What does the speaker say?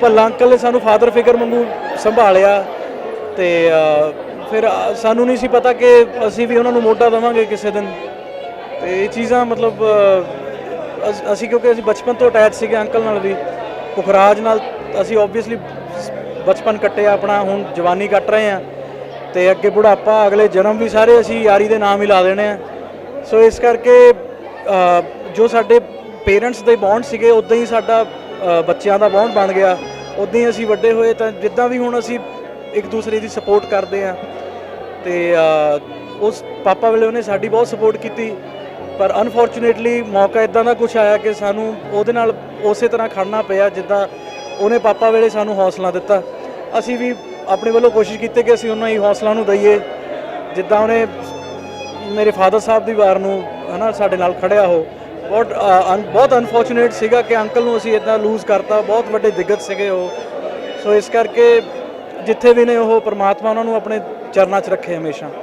Bhalla uncle ਨੇ ਸਾਨੂੰ father figure ਵਾਂਗੂ ਸੰਭਾਲਿਆ ਤੇ ਫਿਰ ਸਾਨੂੰ ਨਹੀਂ ਸੀ ਪਤਾ ਕਿ ਅਸੀਂ ਵੀ ਉਹਨਾਂ ਨੂੰ ਮੋਢਾ ਦੇਵਾਂਗੇ ਕਿਸੇ ਦਿਨ। ਤੇ ਇਹ ਚੀਜ਼ਾਂ ਮਤਲਬ ਅਸੀਂ ਕਿਉਂਕਿ ਅਸੀਂ ਬਚਪਨ ਤੋਂ ਅਟੈਚ ਸੀਗੇ ਅੰਕਲ ਨਾਲ ਵੀ। ਪੁਖਰਾਜ ਨਾਲ ਅਸੀਂ ਆਬਵੀਅਸਲੀ ਬਚਪਨ ਕੱਟਿਆ ਆਪਣਾ, ਹੁਣ ਜਵਾਨੀ ਕੱਟ ਰਹੇ ਆ ਤੇ ਅੱਗੇ ਬੁਢਾਪਾ, ਅਗਲੇ ਜਨਮ ਵੀ ਸਾਰੇ ਅਸੀਂ ਯਾਰੀ ਦੇ ਨਾਮ ਹੀ ਲਾ ਦੇਣੇ ਆ ਸੋ ਇਸ ਕਰਕੇ ਜੋ ਸਾਡੇ ਪੇਰੈਂਟਸ ਦੇ ਬੌਂਡ ਸੀਗੇ ਉਦਾਂ ਹੀ ਸਾਡਾ ਬੱਚਿਆਂ ਦਾ ਬੌਂਡ ਬਣ ਗਿਆ। ਉਦਾਂ ਹੀ ਅਸੀਂ ਵੱਡੇ ਹੋਏ ਤਾਂ ਜਿੱਦਾਂ ਵੀ ਹੁਣ ਅਸੀਂ ਇੱਕ ਦੂਸਰੇ ਦੀ ਸਪੋਰਟ ਕਰਦੇ ਆ ਤੇ ਉਸ ਪਾਪਾ ਵੇਲੇ ਉਹਨੇ ਸਾਡੀ ਬਹੁਤ ਸਪੋਰਟ ਕੀਤੀ। ਪਰ ਅਨਫੋਰਚੂਨੇਟਲੀ ਮੌਕਾ ਇਦਾਂ ਦਾ ਕੁਝ ਆਇਆ ਕਿ ਸਾਨੂੰ ਉਹਦੇ ਨਾਲ ਉਸੇ ਤਰ੍ਹਾਂ ਖੜਨਾ ਪਿਆ ਜਿੱਦਾਂ ਉਹਨੇ ਪਾਪਾ ਵੇਲੇ ਸਾਨੂੰ ਹੌਸਲਾ ਦਿੱਤਾ। ਅਸੀਂ ਵੀ ਆਪਣੇ ਵੱਲੋਂ ਕੋਸ਼ਿਸ਼ ਕੀਤੀ ਕਿ ਅਸੀਂ ਉਹਨਾਂ ਹੀ ਹੌਸਲਾ ਨੂੰ ਦਈਏ। ਜਿੱਦਾਂ ਉਹਨੇ ਮੇਰੇ ਫਾਦਰ ਸਾਹਿਬ ਦੀ ਵਾਰ ਨੂੰ ਹਨਾ ਸਾਡੇ ਨਾਲ ਖੜਿਆ ਹੋ ਬਹੁਤ ਅਨ- ਬਹੁਤ ਅਨਫੋਰਚੂਨੇਟ ਸੀਗਾ ਕਿ ਅੰਕਲ ਨੂੰ ਅਸੀਂ ਇਦਾਂ ਲੂਜ਼ ਕਰਤਾ। ਬਹੁਤ ਵੱਡੇ ਦਿੱਗਤ ਸੀਗੇ ਉਹ। ਸੋ ਇਸ ਕਰਕੇ ਜਿੱਥੇ ਵੀ ਨੇ ਉਹ ਪਰਮਾਤਮਾ ਉਹਨਾਂ ਨੂੰ ਆਪਣੇ ਚਰਨਾਂ 'ਚ ਰੱਖੇ ਹਮੇਸ਼ਾ।